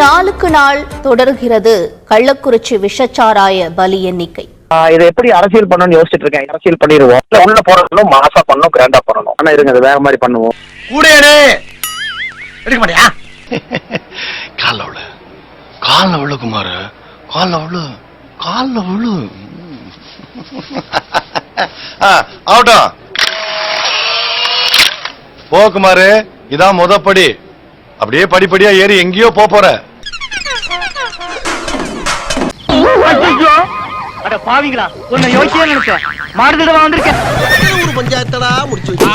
நாளுக்கு நாள் தொடர்கிறது கள்ளக்குறிச்சி விஷச்சாராய பலி எண்ணிக்கை. இதை எப்படி அரசியல் பண்ணணும்னு யோசிச்சுட்டு இருக்கேன். அரசியல் பண்ணிடுவோம். இல்ல உள்ள போறதும் மாசா பண்ணணும் கிராண்டா பண்ணணும். ஆனா இருங்க அது வேற மாதிரி பண்ணுவோம். கூடையனே எடுக்க மாட்டியா? காலில் விழு. காலில் விழு குமார். விழு. காலில் விழு. ஆ, ஆகட்டும். போ குமாரு. இதான் முதப்படி அப்படியே படிப்படியா ஏறி எங்கேயோ போற. அட பாவிங்களா உன்னை யோசிச்சே நினைச்சேன். மாடுதிடவா வந்திருக்கேன். ஒரு பஞ்சாயத்தடா முடிச்சு வச்சு.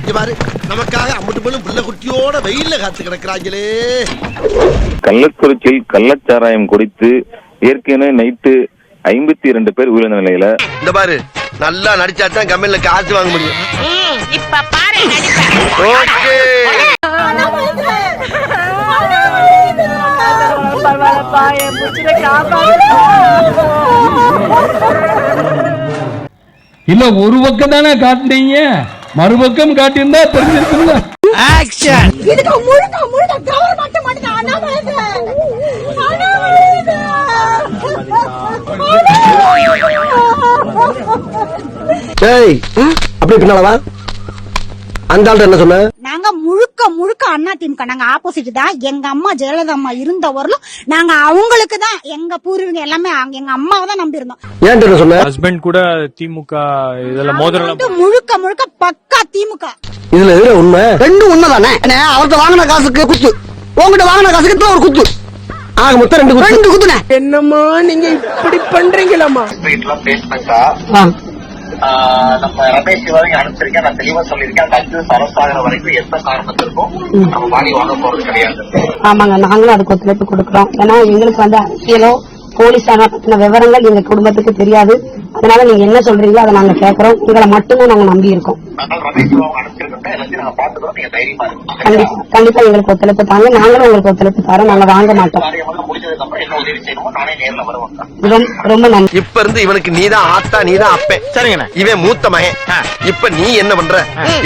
இங்க பாரு நமக்காக அம்பட்டு பெண்ணும் பிள்ளை குட்டியோட வெயில்ல காத்து கிடக்குறாங்களே. கள்ளக்குறிச்சியில் கள்ளச்சாராயம் குடித்து ஏற்கனவே நைட்டு ஐம்பத்தி இரண்டு பேர் உயிரிழந்த நிலையில இந்த பாரு நல்லா நடிச்சாதான் கம்பெனில காசு வாங்க முடியும். இப்ப பாரு நடிப்பேன் ஓகே. இல்ல ஒரு பக்கம் தானே காட்டுனீங்க? மறுபக்கம் காட்டியிருந்தா தெரிஞ்சிருக்கும்ல. இதுக்கு முழுக்க முழுக்க கவர்மெண்ட் மட்டும் டேய் அப்படி பின்னாலவா அந்த ஆள்கிட்ட என்ன சொன்ன? முழுக்க முழுக்க அண்ணா திமுக. நாங்க ஆப்போசிட் தான். எங்க அம்மா ஜெயலலிதா அம்மா இருந்த வரலும் நாங்க அவங்களுக்கு தான் எங்க பூர்வீகம் எல்லாமே எங்க அம்மாவை தான் நம்பி இருந்தோம் ஹஸ்பண்ட் கூட திமுக இதுல மோதிரம் வந்து முழுக்க முழுக்க பக்கா திமுக. இதுல எதுல உண்மை? ரெண்டும் உண்மைதானே? அவர்கிட்ட வாங்கின காசுக்கு குத்து. உங்ககிட்ட வாங்கின காசுக்கு தான் ஒரு குத்து. ஆக மொத்தம் ரெண்டு குத்து. ரெண்டு குத்துனே என்னம்மா நீங்க இப்படி பண்றீங்களாமா நம்ம ரமேஷ் வரைக்கும் அனுப்பிச்சிருக்கேன். நான் தெளிவா சொல்லியிருக்கேன். அந்த அஞ்சு சரசாகிற வரைக்கும் எந்த காரணத்திற்கும் நம்ம வாங்கி வாங்க போறது கிடையாது. ஆமாங்க நாங்களும் அதுக்கு ஒத்துழைப்பு கொடுக்குறோம். ஏன்னா எங்களுக்கு வந்து அரசியலோ போலீஸாக பத்தின விவரங்கள் எங்க குடும்பத்துக்கு தெரியாது. அதனால நீங்க என்ன சொல்றீங்களோ அதை நாங்க கேட்கறோம் உங்களை மட்டும்தான் நாங்க நம்பி இருக்கோம். கண்டிப்பா கண்டிப்பா எங்களுக்கு ஒத்துழைப்பு தாங்க. நாங்களும் உங்களுக்கு ஒத்துழைப்பு தரோம். நாங்க வாங்க மாட்டோம். ரொம்ப ரொம்ப நன்றி. இப்ப இருந்து இவனுக்கு நீதான் ஆத்தா நீதான் அப்பேன் சரிங்கண்ணே. இவன் மூத்த மகன். இப்ப நீ என்ன பண்ற?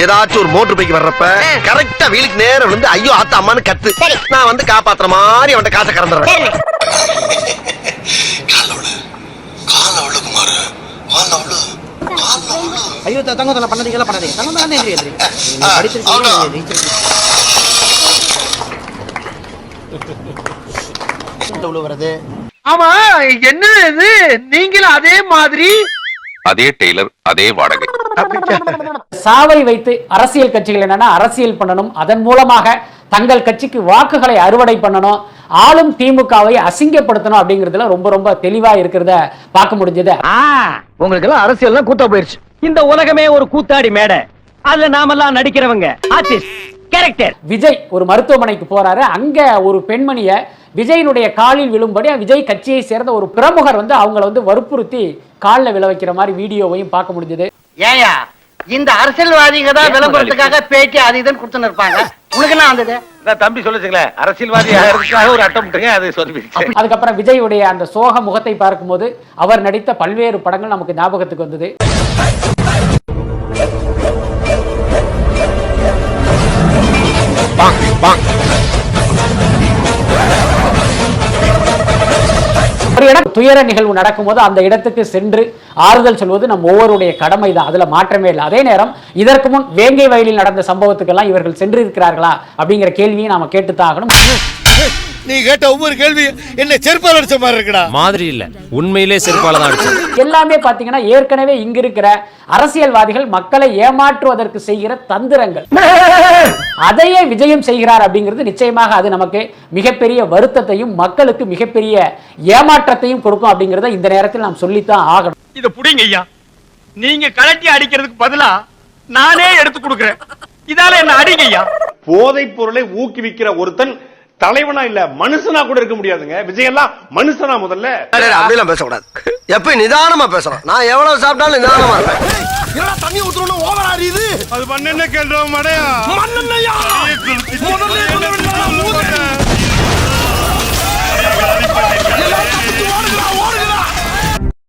ஏதாச்சும் ஒரு மோட்டர் பைக்கு வர்றப்ப கரெக்டா வீலுக்கு நேரம் விழுந்து ஐயோ ஆத்தா அம்மான்னு கத்து. நான் வந்து காப்பாத்துற மாதிரி அவன்கிட்ட காசை கறந்துடுறேன் காலில் விழு காலில் விழு குமார் காலில் விழு காலில் விழு ஐயோ தங்க தலை பண்ணாதீங்களா பண்ணாதீங்க தங்க தானே எதிரி ஆ, ஆகட்டும். வருது ஆமா என்ன இது? நீங்களும் அதே மாதிரி? அதே டெய்லர் அதே வாடகை. சாவை வைத்து அரசியல் கட்சிகள் என்னன்னா அரசியல் பண்ணணும். அதன் மூலமாக தங்கள் கட்சிக்கு வாக்குகளை அறுவடை பண்ணணும். ஆளும் திமுகவை அசிங்கப்படுத்தணும் அப்படிங்கறதுல ரொம்ப ரொம்ப தெளிவா இருக்கிறத பார்க்க முடிஞ்சது. உங்களுக்கு எல்லாம் அரசியல் கூத்தா போயிருச்சு. இந்த உலகமே ஒரு கூத்தாடி மேடை. அதுல நாமெல்லாம் நடிக்கிறவங்க ஆர்டிஸ்ட் கேரக்டர். விஜய் ஒரு மருத்துவமனைக்கு போறாரு. அங்க ஒரு பெண்மணிய விஜயினுடைய காலில் விழும்படி விஜய் கட்சியை சேர்ந்த ஒரு பிரமுகர் வந்து அவங்கள வந்து வற்புறுத்தி காலில் விழ வைக்கிற மாதிரி வீடியோவையும் பார்க்க முடிஞ்சது. ஏயா இந்த அரசியல்வாதிங்க தான் விளம்பரத்துக்காக பேட்டி அது இதுன்னு கொடுத்துன்னு இருப்பாங்க. உனக்கு என்ன வந்தது? தம்பி சொல்லுச்சுங்களேன் அரசியல்வாதி ஒரு அட்டம் அது சொல்லி அதுக்கப்புறம் விஜயுடைய அந்த சோக முகத்தை பார்க்கும்போது அவர் நடித்த பல்வேறு படங்கள் நமக்கு ஞாபகத்துக்கு வந்தது. இடம் துயர நிகழ்வு நடக்கும்போது அந்த இடத்துக்கு சென்று ஆறுதல் சொல்வது நம் ஒவ்வொருடைய கடமை தான் அதுல மாற்றமே இல்லை. அதே நேரம் இதற்கு முன் வேங்கை வயலில் நடந்த சம்பவத்துக்கெல்லாம் இவர்கள் சென்று இருக்கிறார்களா அப்படிங்கிற கேள்வியை நாம கேட்டுத்தான் ஆகணும். நீ கேட்ட ஒவ்வொரு கேள்வி என்ன செருப்பால் அடிச்ச மாதிரி இருக்குடா. மாதிரி இல்ல. உண்மையிலே செருப்பால தான் அடிச்சது. எல்லாமே பாத்தீங்கன்னா ஏற்கனவே இங்க இருக்கிற அரசியல்வாதிகள் மக்களை ஏமாற்றுவதற்கு செய்கிற தந்திரங்கள். அதையே விஜயம் செய்கிறார் அப்படிங்கிறது நிச்சயமாக அது நமக்கு மிகப்பெரிய வருத்தத்தையும் மக்களுக்கு மிகப்பெரிய ஏமாற்றத்தையும் கொடுக்கும் அப்படிங்கிறத இந்த நேரத்தில் நாம் சொல்லித்தான் ஆகணும். இத புடிங்க ஐயா. நீங்க கலட்டி அடிக்கிறதுக்கு பதிலா நானே எடுத்து கொடுக்கறேன். இதால என்ன அடிங்க ஐயா. போதைப் பொருளை ஊக்குவிக்கிற ஒருத்தன் தலைவனா இல்ல மனுஷனா கூட இருக்க முடியாதுங்க. விஜயெல்லாம் மனுஷனா முதல்ல. அப்படிலாம் பேசக்கூடாது. எப்ப நிதானமா பேசணும். நான் எவ்வளவு சாப்பிட்டாலும் நிதானமா இருப்பேன். தண்ணி ஊத்துறோம் ஓவர் ஆறியுது அது மண்ணெண்ண கேள்றோம் மடையா. மண்ணெண்ணையா.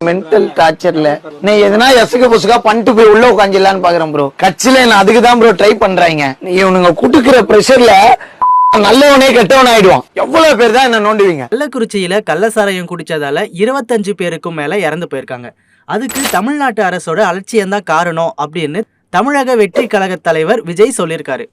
மென்டல் டார்ச்சர்ல நீ எதனா எசுக புசுகா பண்ணிட்டு போய் உள்ள உட்காந்துலான்னு பாக்குறேன் ப்ரோ கட்சியில நான் அதுக்கு தான் ப்ரோ ட்ரை பண்றாங்க இவனுங்க குடுக்கிற பிரஷர்ல நல்லவனே கெட்டவன் ஆயிடுவான் எவ்வளவு பேர் தான் என்ன நோண்டுவீங்க? கள்ளக்குறிச்சியில கள்ளசாராயம் குடிச்சதால இருபத்தஞ்சு பேருக்கும் மேல இறந்து போயிருக்காங்க. அதுக்கு தமிழ்நாட்டு அரசோட அலட்சியம் தான் காரணம் அப்படின்னு தமிழக வெற்றி கழக தலைவர் விஜய் சொல்லியிருக்காரு.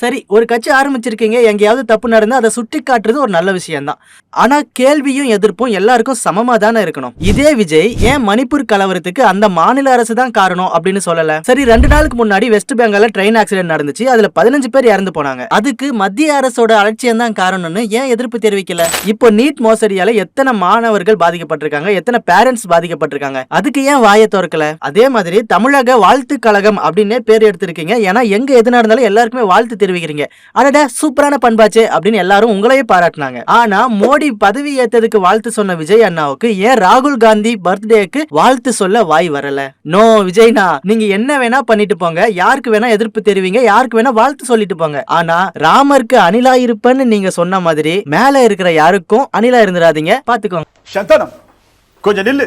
சரி ஒரு கட்சி ஆரம்பிச்சிருக்கீங்க எங்கேயாவது தப்பு நடந்தால் அதை சுட்டி காட்டுறது ஒரு நல்ல விஷயம்தான். ஆனால் கேள்வியும் எதிர்ப்பும் எல்லாருக்கும் சமமாக தானே இருக்கணும். இதே விஜய் ஏன் மணிப்பூர் கலவரத்துக்கு அந்த மாநில அரசு தான் காரணம் அப்படின்னு சொல்லலை? சரி ரெண்டு நாளுக்கு முன்னாடி வெஸ்ட் பெங்காலில் ட்ரெயின் ஆக்சிடென்ட் நடந்துச்சு அதில் பதினஞ்சு பேர் இறந்து போனாங்க. அதுக்கு மத்திய அரசோட அலட்சியம் தான் காரணம்னு ஏன் எதிர்ப்பு தெரிவிக்கல? இப்போ நீட் மோசடியால எத்தனை மாணவர்கள் பாதிக்கப்பட்டிருக்காங்க எத்தனை பேரண்ட்ஸ் பாதிக்கப்பட்டிருக்காங்க? அதுக்கு ஏன் வாயை திறக்கல? அதே மாதிரி தமிழக வாழ்த்து கழகம் அப்படின்னே பேர் எடுத்திருக்கீங்க. ஏன்னா எங்க எது நடந்தாலும் எல்லாருக்குமே வாழ்த்து தெரிவிக்கிறீங்க. அடட சூப்பரான பண்பாச்சு அப்படின்னு எல்லாரும் உங்களையே பாராட்டினாங்க. ஆனா மோடி பதவி ஏத்ததுக்கு வாழ்த்து சொன்ன விஜய் அண்ணாவுக்கு ஏன் ராகுல் காந்தி பர்த்டேக்கு வாழ்த்து சொல்ல வாய் வரல? நோ விஜய்னா நீங்க என்ன வேணா பண்ணிட்டு போங்க. யாருக்கு வேணா எதிர்ப்பு தெரிவிங்க யாருக்கு வேணா வாழ்த்து சொல்லிட்டு போங்க. ஆனா ராமருக்கு அணிலா இருப்பேன்னு நீங்க சொன்ன மாதிரி மேல இருக்கிற யாருக்கும் அணிலா இருந்துடாதீங்க பாத்துக்கோங்க. சந்தனம் கொஞ்சம் நில்லு.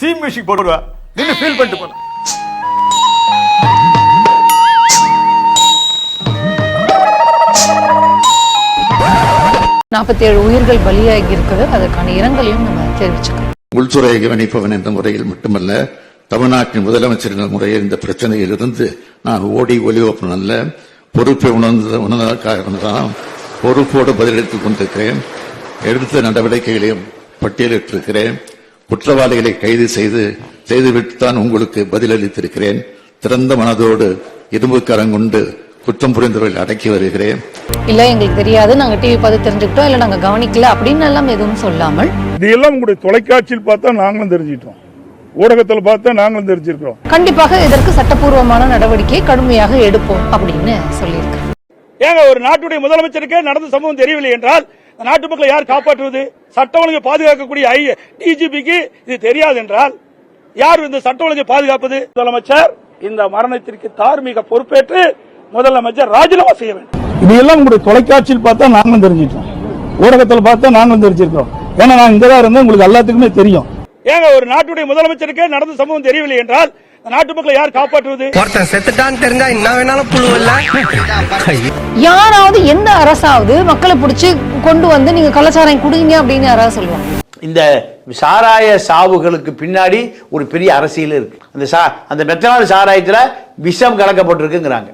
தீம் மியூசிக் போடுவா. நின்னு ஃபீல் பண்ணிட்டு போன நாற்பத்தி ஏழு உயிர்கள் பலியாகி இருக்குது. அதற்கான இரங்கலையும் நம்ம தெரிவிச்சுக்கிறோம். உள்துறையை கவனிப்பவன் என்ற முறையில் மட்டுமல்ல தமிழ்நாட்டின் முதலமைச்சர் என்ற முறையில் இந்த பிரச்சனையிலிருந்து நான் ஓடி ஒலிவப்பன் அல்ல பொறுப்பை உணர்ந்த உணர்ந்ததற்காகத்தான் பொறுப்போடு பதிலளித்துக் கொண்டிருக்கிறேன். எடுத்த நடவடிக்கைகளையும் பட்டியலிட்டிருக்கிறேன். குற்றவாளிகளை கைது செய்து செய்துவிட்டு தான் உங்களுக்கு பதிலளித்திருக்கிறேன். திறந்த மனதோடு இரும்பு கரங்கொண்டு குற்றம் புரிந்தவர்களை அடக்கி வருகிறேன். இல்ல எங்களுக்கு தெரியாது. நாங்க டிவி பார்த்து தெரிஞ்சுக்கிட்டோம். இல்ல நாங்க கவனிக்கல. அப்படின்னு எல்லாம் எதுவும் சொல்லாமல். இதெல்லாம் உங்களுடைய தொலைக்காட்சியில் பார்த்தா நாங்களும் தெரிஞ்சிட்டோம் ஊடகத்தில் பார்த்தா நாங்களும் தெரிஞ்சிருக்கிறோம். கண்டிப்பாக இதற்கு சட்டப்பூர்வமான நடவடிக்கை கடுமையாக எடுப்போம் அப்படின்னு சொல்லியிருக்காங்க ஏங்க ஒரு நாட்டுடைய முதலமைச்சருக்கே நடந்த சம்பவம் தெரியவில்லை என்றால் நாட்டு மக்களை யார் காப்பாற்றுவது? சட்ட ஒழுங்கை பாதுகாக்கக்கூடிய ஐ டிஜிபிக்கு இது தெரியாது என்றால் யார் இந்த சட்ட ஒழுங்கை பாதுகாப்பது? முதலமைச்சர் இந்த மரணத்திற்கு தார்மீக பொறுப்பேற்று முதலமைச்சர் ராஜினாமா செய்ய வேண்டும். இதெல்லாம் உங்களுடைய தொலைக்காட்சியில் பார்த்தா நாங்களும் தெரிஞ்சிட்டோம் ஊடகத்தில் பார்த்தா நாங்களும் தெரிஞ்சிருக்கிறோம். ஏன்னா நான் இங்க தான் இருந்தேன் உங்களுக்கு எல்லாத்துக்குமே தெரியும். ஏங்க ஒரு நாட்டுடைய முதலமைச்சருக்கே நடந்த சம்பவம் தெரியவில்லை என்றால் நாட்டு மக்களை யார் காப்பாற்றுவது? ஒருத்தன் செத்துட்டான்னு தெரிஞ்சா என்ன வேணாலும் புழுவல்ல? யாராவது எந்த அரசாவது மக்களை பிடிச்சி கொண்டு வந்து நீங்க கலாச்சாரம் குடுங்க அப்படின்னு யாராவது சொல்லுவாங்க? இந்த சாராய சாவுகளுக்கு பின்னாடி ஒரு பெரிய அரசியல் இருக்கு. அந்த சா அந்த மெத்தனால் சாராயத்துல விஷம் கலக்கப்பட்டிருக்குங்கிறாங்க?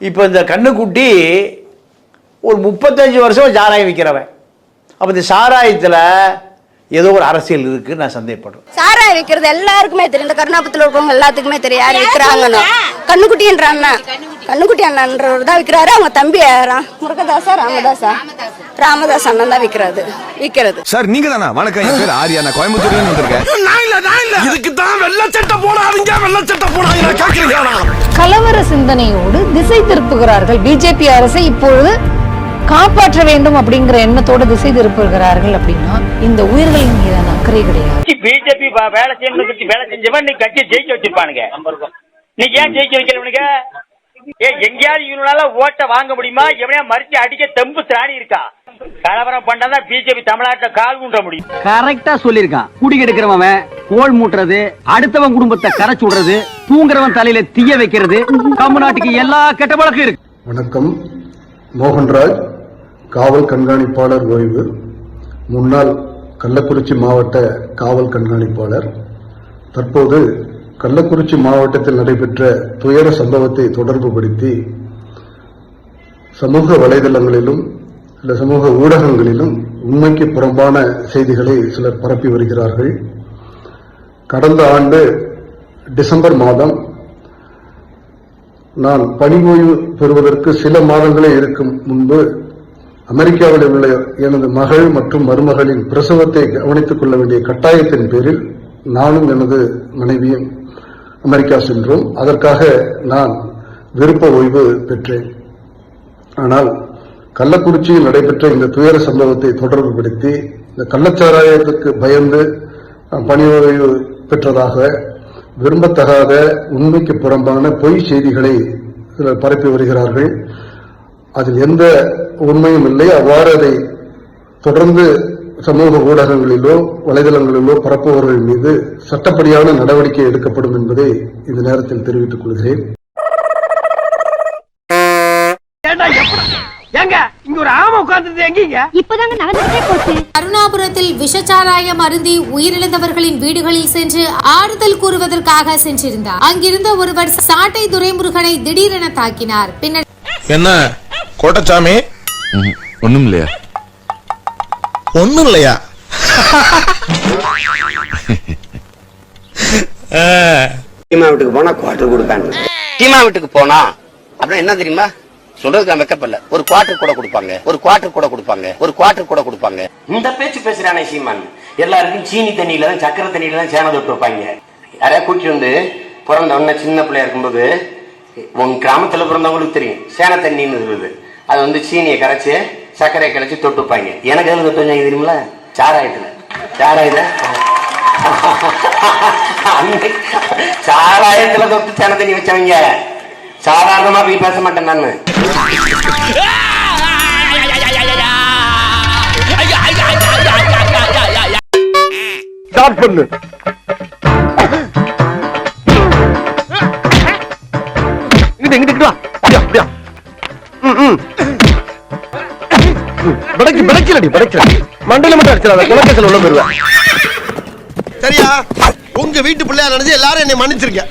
இப்போ இந்த கண்ணுக்குட்டி ஒரு முப்பத்தஞ்சு வருஷம் சாராயம் விற்கிறவன் அப்போ இந்த சாராயத்தில் ஏதோ ஒரு அரசியல் இருக்குன்னு நான் சந்தேகப்படுறேன். சாராயம் விக்கிறது எல்லாருக்குமே தெரியும். இந்த கருணாபுரத்துல இருக்கவங்க எல்லாத்துக்குமே தெரியும். யார் விக்கிறாங்கன்னு. கண்ணுக்குட்டின்ற அண்ணன் கண்ணுக்குட்டி அண்ணன்றவர் தான் விக்கிறாரு. அவங்க தம்பி யாரா? முருகதாசா ராமதாசா? ராமதாஸ் அண்ணன் தான் விக்கிறது விக்கிறது. சார் நீங்க தானா? வணக்கம். என் பேர் ஆரியா. நான் கோயம்புத்தூர்ல இருந்து வந்திருக்கேன் இதுக்கு தான் வெள்ள சட்டை போடாதீங்க. வெள்ள சட்டை போடாதீங்க. கேக்குறீங்களா கலவர சிந்தனையோடு திசை திருப்புகிறார்கள். பிஜேபி அரசை இப்பொழுது காப்பாற்ற வேண்டும் அப்படிங்கிற எண்ணத்தோடு திசை திருப்புகிறார்கள் அப்படின்னா இந்த உயிர்களின் மீதான அக்கறை கிடையாது. பிஜேபி வேலை செய்யணும் வேலை செஞ்சவன் நீ கட்சியை ஜெயிக்க வச்சிருப்பானுங்க. நீ ஏன் ஜெயிக்க வைக்கிறவனுங்க ஏ எங்கேயாவது இவனால ஓட்ட வாங்க முடியுமா? எவனையா மறிச்சு அடிக்க தெம்பு திராணி இருக்கா? கலவரம் பண்ணாதான் பிஜேபி தமிழ்நாட்டுல கால் ஊன்ற முடியும். கரெக்டா சொல்லிருக்கான் குடி கெடுக்கிறவன் கோல் மூட்டுறது அடுத்தவன் குடும்பத்தை கரைச்சு விடுறது தூங்குறவன் தலையில தீய வைக்கிறது தமிழ்நாட்டுக்கு எல்லா கெட்ட பழக்கம் இருக்கு. வணக்கம். மோகன்ராஜ். காவல் கண்காணிப்பாளர் ஓய்வு. முன்னாள் கள்ளக்குறிச்சி மாவட்ட காவல் கண்காணிப்பாளர். தற்போது கள்ளக்குறிச்சி மாவட்டத்தில் நடைபெற்ற துயர சம்பவத்தை தொடர்புபடுத்தி சமூக வலைதளங்களிலும் சில சமூக ஊடகங்களிலும் உண்மைக்கு புறம்பான செய்திகளை சிலர் பரப்பி வருகிறார்கள். கடந்த ஆண்டு டிசம்பர் மாதம் நான் பணி ஓய்வு பெறுவதற்கு சில மாதங்களே இருக்கும் முன்பு அமெரிக்காவில் உள்ள எனது மகள் மற்றும் மருமகளின் பிரசவத்தை கவனித்துக் கொள்ள வேண்டிய கட்டாயத்தின் பேரில் நானும் எனது மனைவியும் அமெரிக்கா சென்றோம். அதற்காக நான் விருப்ப ஓய்வு பெற்றேன். ஆனால் கள்ளக்குறிச்சியில் நடைபெற்ற இந்த துயர சம்பவத்தை தொடர்புபடுத்தி இந்த கள்ளச்சாராயத்துக்கு பயந்து பணி ஓய்வு பெற்றதாக விரும்பத்தகாத உண்மைக்கு புறம்பான பொய் செய்திகளை பரப்பி வருகிறார்கள். அதில் எந்த உண்மையும் இல்லை அவ்வாறு அதை தொடர்ந்து சமூக ஊடகங்களிலோ வலைதளங்களிலோ பரப்புபவர்கள் மீது சட்டப்படியான நடவடிக்கை எடுக்கப்படும் என்பதை இந்த நேரத்தில் தெரிவித்துக் கொள்கிறேன். கருணாபுரத்தில் விஷச்சாராயம் அருந்தி உயிரிழந்தவர்களின் வீடுகளில் சென்று ஆறுதல் கூறுவதற்காக சென்றிருந்தார். அங்கிருந்த ஒருவர் சாட்டை துரைமுருகனை திடீரென தாக்கினார். பின்னர் என்ன? கோட்டச்சாமி? ஒண்ணும் இல்லையா ஒண்ணும் இல்லையா சீமா வீட்டுக்கு போனா குவார்டர் கொடுப்பாங்க சீமா வீட்டுக்கு போனா அப்படின்னா என்ன தெரியுமா? சொல்றதுக்கு நான் வெக்கப்படல ஒரு குவார்டர் கூட கொடுப்பாங்க. ஒரு குவார்டர் கூட கொடுப்பாங்க. ஒரு குவார்டர் கூட கொடுப்பாங்க. இந்த பேச்சு பேசுறானே சீமான். எல்லாருக்கும் சீனி தண்ணியில தான் சக்கரை தண்ணியில தான் சேனை தொட்டு வைப்பாங்க. யாரையா கூட்டி வந்து பிறந்த உடனே சின்ன பிள்ளையா இருக்கும்போது உங்க கிராமத்துல பிறந்தவங்களுக்கு தெரியும். சேனை தண்ணின்னு இருக்குது அது வந்து சீனியை கரைச்சு சர்க்கரையை கரைச்சு தொட்டு வைப்பாங்க எனக்கு எதுல தொட்டு வச்சாங்க தெரியுமில சாராயத்துல. சாராயத்துல அன்னைக்கு சாராயத்துல தொட்டு சேனை தண்ணி வச்சவங்க. சாதாரணமா போய் பேச மாட்டேன் நானு. ஸ்டார்ட் பண்ணு. படைக்கு படைக்கலடி மண்டையில மட்டும் அடிச்சிடாத குலக்கேசல் உள்ள போயிருவேன் சரியா? உங்க வீட்டு பிள்ளையா நினைச்சு எல்லாரும் என்னை மன்னிச்சிருக்க